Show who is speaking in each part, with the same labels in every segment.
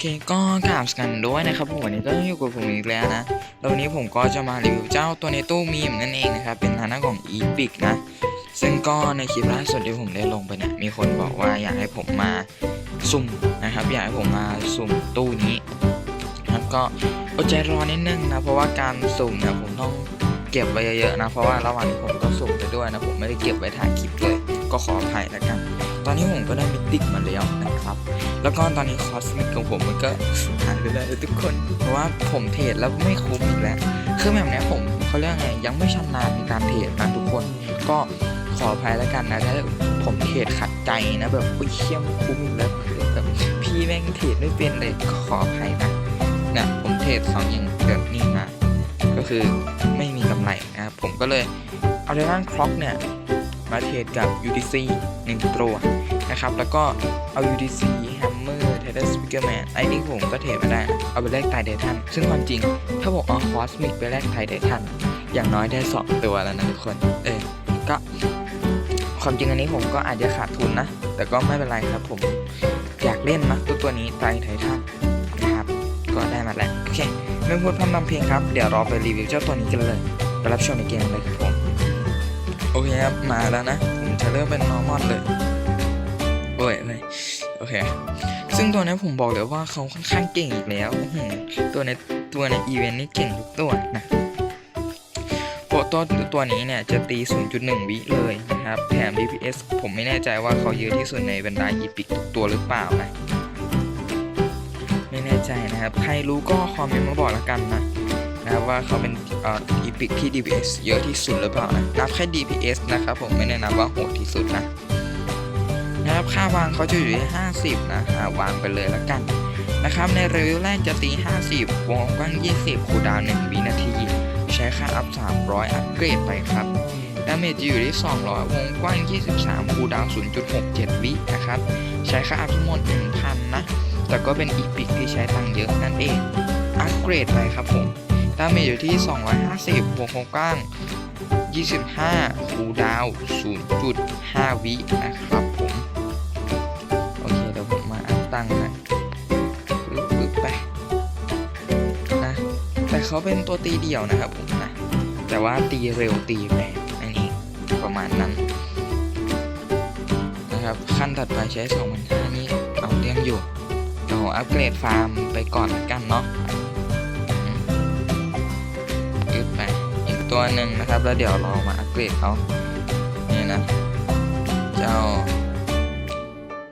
Speaker 1: เคก็กราบกันด้วยนะครับผมวันนี้ก็อยู่กับผมอีกแล้วนะแล้ววันนี้ผมก็จะมารีวิวเจ้าตัวในตู้มีมนั่นเองนะครับเป็นทางด้าของ e p i c นะ ซึ่งก็ในคลิปล่าสุดที่ผมได้ลงไปเนี่ยมีคนบอกว่าอยากให้ผมมาสุ่มนะครับ อยากให้ผมมาสุ่มตู้นี้นะครับก็อดใจรอนิดนึงนะเพราะว่าการสุ่มเนี่ยผมต้องเก็บไว้เยอะๆนะเพราะว่าระหว่างนี้ผมก็สุ่มไปด้วยนะผมไม่ได้เก็บไว้ถ่ายคลิปเลย ก็ขออภัยแล้วกัน ตอนนี้ผมก็ได้มิติกมาแล้วนะครับ แล้วก็ตอนนี้คอสมิกของผมมันก็หายไปแล้วทุกคน เพราะว่าผมเทรดแล้วไม่คุ้มอีกแล้ว คือแบบนี้ผมเขาเรียกไงยังไม่ชำนาญในการเทรดนะทุกคน ก็ขออภัยแล้วกันนะถ้าผมเทรดขัดใจนะแบบอุ้ยเชี่ยมคุ้มอีกแล้วแบบพี่แม่งเทรดไม่เป็นเลยขออภัยนะนี่ยผมเทรดสองอย่างแบบนี้มา ก็คือไม่มีกำไรนะครับผมก็เลยเอาเดรันคล็อกเนี่ย มาเทรดกับ UTC 1ตัวนะครับ แล้วก็เอา UDC Hammer t e t e r Speaker Man ไอ้นี่ผมก็เทรดมาได้ เอาไปแลกไทเดทันซึ่งความจริง ถ้าบอกเอา Cosmic ไปแลกไทเดทันอย่างน้อยได้ 2 ตัวแล้วนะทุกคน เออ ก็ความจริงอันนี้ผมก็อาจจะขาดทุนนะ แต่ก็ไม่เป็นไรครับผม อยากเล่นนะตัวตัวนี้ไทไททันนะครับ ก็ได้มาแล้ว โอเค ไม่พูดพร่ำทำเพลงครับ เดี๋ยวเราไปรีวิวเจ้าตัวนี้กันเลย ไปรับชมในเกมเลยครับผม อเคครับมาแล้วนะผมจะเริ่มเป็น normal เลยโอ้ยเลยโอเค ซึ่งตัวนี้ผมบอกเลยว่าเขาค่อนข้างเก่งอีกแล้วตัวในตัวในอีเวนต์นี่เก่งทุกตัวนะโปรตัวตัวนี้เนี่ยจะตี 0.1 วิเลยนะครับแถม DPS ผมไม่แน่ใจว่าเขาเยอะที่สุดในบรรดาอีพิกทุกตัวหรือเปล่านะไม่แน่ใจนะครับ ใครรู้ก็คอมเมนต์มาบอกแล้วกันนะ นะครับว่าเขาเป็นอีพิกที่ DPS เยอะที่สุดหรือเปล่านะนับแค่ DPS นะครับผมไม่ได้นับว่าโหดที่สุดนะนะครับค่าวางเขาจะอยู่ที่ 50 นะหาวางไปเลยแล้วกันนะครับในรีวิวแรกจะตี 50 วงกว้าง 20 คูดาวน1วินาที ใช้ค่าอัพ 300 อัปเกรดไปครับดาเมจจะอยู่ที่ 200 วงกว้าง 23 คูดาวน0.67 วินะครับ ใช้ค่าอัพทั้งหมด 1,000 นะ แต่ก็เป็นอีพิกที่ใช้ตังค์เยอะนั่นเอง อัปเกรดไปครับผม ดาเมจอยู่ที่ 250วงกว้าง 25คูดาว 0.5 วินะครับผม โอเค เดี๋ยวผมมาอัพตั้งนะปึ๊บปึ๊บไปนะ แต่เขาเป็นตัวตีเดี่ยวนะครับผมนะ แต่ว่าตีเร็วตีแรงอันนี้ประมาณนั้น นะครับ ขั้นถัดไปใช้ 2 5 0 0 นี่เอาเรื่องอยู่เดี๋ยวอัปเกรดฟาร์มไปก่อนละกันเนาะ ตัวหนึ่งนะครับ แล้วเดี๋ยวเรามาอัปเกรดเขานี่นะ เจ้า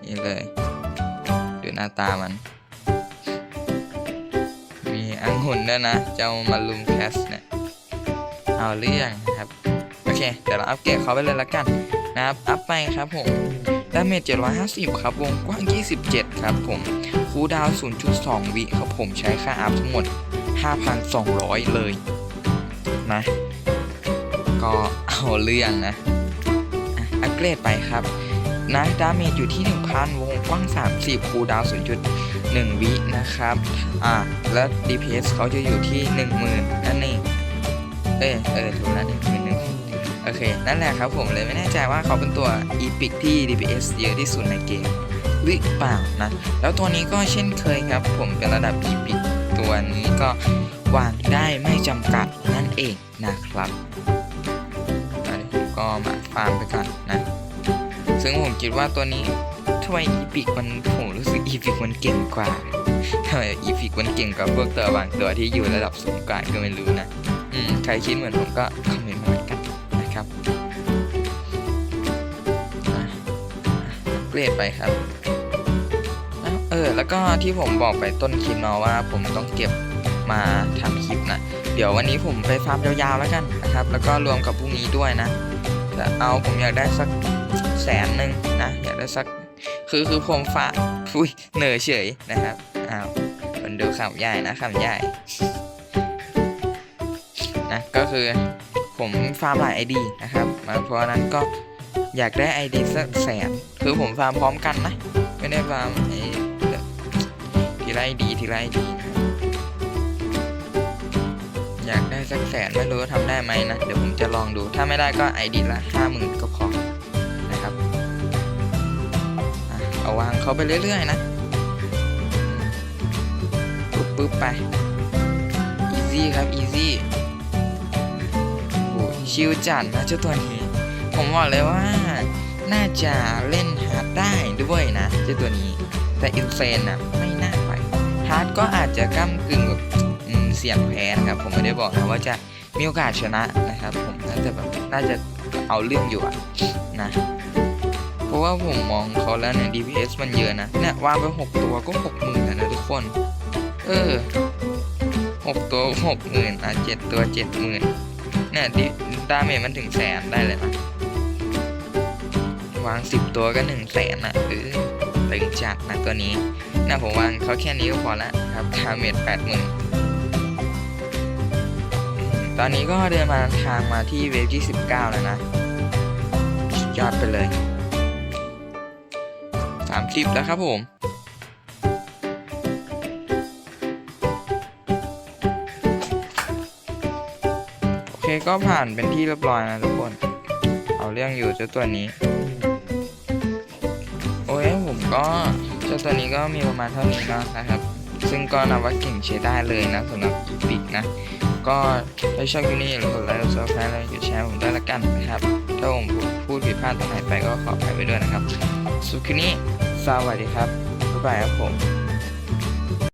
Speaker 1: นี่เลย ดูหน้าตามัน มีอังหุ่นด้วยนะ เจ้ามารุมแคสเนี่ย เอาเรื่องนะครับ โอเค เดี๋ยวเราอัปเกรดเขาไปเลยละกันนะครับ อัพไปครับผมดาเมจ750 ครับ วงกว้าง 27 ครับผม คูดาวน์0.2 วิครับผมใช้ค่าอัพทั้งหมด 5,200 เลย นะ ก็เอาเรื่องนะอัปเกรดไปครับนะดาเมจอยู่ที่ 1,000 วงกว้าง 30 คูดาวน์0.1 วินะครับ อ่า แล้ว DPS เขาจะอยู่ที่ 10,000 นั่นเอง เอ้ยเออถูกแล้วหนึ่งหมื่นหนึ่งโอเค นั่นแหละครับผมเลยไม่แน่ใจว่าเขาเป็นตัว Epic ที่ DPS เยอะที่สุดในเกมหรือเปล่านะ แล้วตัวนี้ก็เช่นเคยครับ ผมเป็นระดับ Epic ตัวนี้ก็วางได้ไม่จำกัดนั่นเองนะครับ มก็มาฟาร์มไปก่อนนะ ซึ่งผมคิดว่าตัวนี้ทำไมอีพิกมันผมรู้สึกอีพิกมันเก่งกว่าทำไมอีพิกมันเก่งกว่าพวกตัวบางตัวที่อยู่ระดับสูงกว่าก็ไม่รู้นะ อืมใครคิดเหมือนผมก็คอมเมนต์มาเหมือนกันนะครับอะเกรดไปครับเออแล้วก็ที่ผมบอกไปต้นคลิปเนาะว่า ผมต้องเก็บมาทำคลิปนะ เดี๋ยววันนี้ผมไปฟาร์มยาวๆแล้วกันนะครับ แล้วก็รวมกับพรุ่งนี้ด้วยนะ แต่เอาผมอยากได้สักแสนหนึ่งนะอยากได้สักคือคือผมฟ้าอุ้ยเหนื่อยเฉยนะครับอ้าวมันดูข่าวใหญ่นะข่าวใหญ่นะก็คือผมฟาร์มหลายไอดีนะครับมาเพราะนั้นก็อยากได้ไอดีสักแสนคือผมฟาร์มพร้อมกันนะไม่ได้ฟาร์มไอทีไอดีทีไอดีนะ อยากได้สักแสนไม่รู้ว่าทำได้ไหมนะ เดี๋ยวผมจะลองดู ถ้าไม่ได้ก็ไอดีละห้าหมื่นก็พอนะครับอเอาวางเขาไปเรื่อยๆนะปุ๊บไปอีซี่ครับอีซี่โอ้ชิวจัดนะเจ้าตัวนี้ ผมบอกเลยว่าน่าจะเล่นฮาร์ดได้ด้วยนะเจ้าตัวนี้ แต่อินเซนน่ะไม่น่าไปฮาร์ดก็อาจจะก้ากึ่งแบบ เสี่ยงแพ้นะครับผมไม่ได้บอกนะว่าจะมีโอกาสชนะนะครับ ผมน่าจะแบบน่าจะเอาเรื่องอยู่อะนะเพราะว่าผมมองเขาแล้วเนี่ย DPS มันเยอะนะเนี่ยวางไปหกตัวก็หกหมื่นนะทุกคน เออหกตัวหกหมื่นอะเจ็ดตัวเจ็ดหมื่นเนี่ยดิดาเมจมันถึงแสนได้เลยนะวางสิบตัวก็หนึ่งแสนอะเออตึงจัดนะตัวนี้นะผมวางเขาแค่นี้ก็พอละครับดาเมจแปดหมื่น ตอนนี้ก็เดินมาทางมาที่เวฟที่สิบเก้าแล้วนะยอดไปเลยสามสิบแล้วครับผม โอเคก็ผ่านเป็นที่เรียบร้อยนะทุกคน เอาเรื่องอยู่เจ้าตัวนี้ โอ้ยผมก็เจ้าตัวนี้ก็มีประมาณเท่านี้นะครับ ซึ่งก็นับว่าเก่งใช้ได้เลยนะสำหรับอีพิกนะ ก็ถ้าชอบคลิปนี้อย่าลืมกดไลค์กดซับสไครต์แล้วกดแชร์ผมด้วยละกันนะครับ ถ้าผมพูดผิดพลาดตรงไหนไปก็ขออภัยไปด้วยนะครับสุดคลิปนี้สวัสดีครับบ๊ายบายครับผม